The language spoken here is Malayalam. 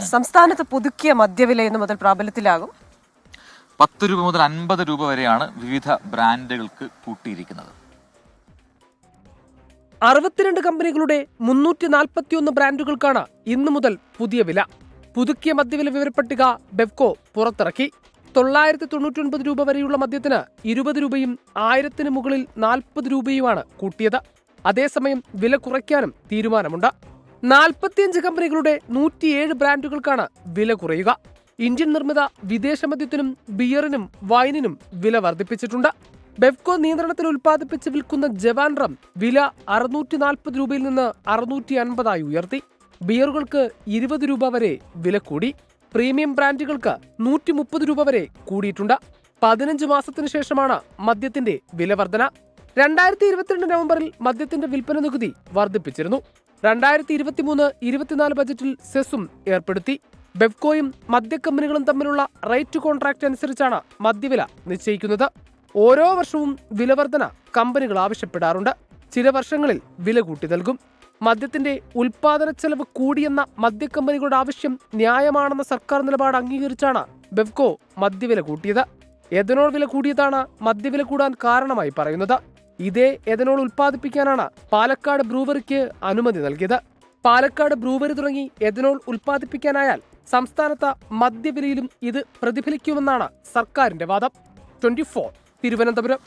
സംസ്ഥാനത്ത് പുതുക്കിയ മദ്യവില ഇന്ന് മുതൽ പ്രാബല്യത്തിലാകും. പത്ത് രൂപ മുതൽ അൻപത് രൂപ വരെയാണ് വിവിധ ബ്രാൻഡുകൾക്ക് കൂട്ടിയിരിക്കുന്നത്. അറുപത്തിരണ്ട് കമ്പനികളുടെ മുന്നൂറ്റി നാൽപ്പത്തിയൊന്ന് ബ്രാൻഡുകൾക്കാണ് ഇന്നു മുതൽ പുതിയ വില. പുതുക്കിയ മദ്യവില വിവരപ്പട്ടിക ബെവ്കോ പുറത്തിറക്കി. തൊള്ളായിരത്തി തൊണ്ണൂറ്റൊൻപത് രൂപ വരെയുള്ള മദ്യത്തിന് ഇരുപത് രൂപയും ആയിരത്തിന് മുകളിൽ നാൽപ്പത് രൂപയുമാണ് കൂട്ടിയത്. അതേസമയം വില കുറയ്ക്കാനും തീരുമാനമുണ്ട്. നാൽപ്പത്തിയഞ്ച് കമ്പനികളുടെ നൂറ്റിയേഴ് ബ്രാൻഡുകൾക്കാണ് വില കുറയുക. ഇന്ത്യൻ നിർമ്മിത വിദേശ മദ്യത്തിനും ബിയറിനും വൈനിനും വില വർദ്ധിപ്പിച്ചിട്ടുണ്ട്. ബെവ്കോ നിയന്ത്രണത്തിൽ ഉൽപ്പാദിപ്പിച്ച് വിൽക്കുന്ന ജവാൻ റം വില അറുന്നൂറ്റി നാൽപ്പത് രൂപയിൽ നിന്ന് അറുന്നൂറ്റി അൻപതായി ഉയർത്തി. ബിയറുകൾക്ക് ഇരുപത് രൂപ വരെ വില കൂടി. പ്രീമിയം ബ്രാൻഡുകൾക്ക് നൂറ്റി മുപ്പത് രൂപ വരെ കൂടിയിട്ടുണ്ട്. പതിനഞ്ച് മാസത്തിനു ശേഷമാണ് മദ്യത്തിന്റെ വില വർധന രണ്ടായിരത്തി ഇരുപത്തിരണ്ട് നവംബറിൽ മദ്യത്തിന്റെ വിൽപ്പന നികുതി വർദ്ധിപ്പിച്ചിരുന്നു. രണ്ടായിരത്തി ഇരുപത്തിമൂന്ന് ഇരുപത്തിനാല് ബജറ്റിൽ സെസും ഏർപ്പെടുത്തി. ബെവ്കോയും മദ്യക്കമ്പനികളും തമ്മിലുള്ള റേറ്റ് കോൺട്രാക്ട് അനുസരിച്ചാണ് മദ്യവില നിശ്ചയിക്കുന്നത്. ഓരോ വർഷവും വിലവർധന കമ്പനികൾ ആവശ്യപ്പെടാറുണ്ട്. ചില വർഷങ്ങളിൽ വില കൂട്ടി നൽകും. മദ്യത്തിന്റെ ഉൽപാദന ചെലവ് കൂടിയെന്ന മദ്യക്കമ്പനികളുടെ ആവശ്യം ന്യായമാണെന്ന സർക്കാർ നിലപാട് അംഗീകരിച്ചാണ് ബെവ്കോ മദ്യവില കൂട്ടിയത്. എഥനോൾ വില കൂടിയതാണ് മദ്യവില കൂടാൻ കാരണമായി പറയുന്നത്. ഇതേ എഥനോൾ ഉൽപ്പാദിപ്പിക്കാനാണ് പാലക്കാട് ബ്രൂവറിക്ക് അനുമതി നൽകിയത്. പാലക്കാട് ബ്രൂവറി തുടങ്ങി എഥനോൾ ഉൽപ്പാദിപ്പിക്കാനായാൽ സംസ്ഥാനത്ത് മദ്യവിലയിലും ഇത് പ്രതിഫലിക്കുമെന്നാണ് സർക്കാരിന്റെ വാദം. ട്വന്റി തിരുവനന്തപുരം.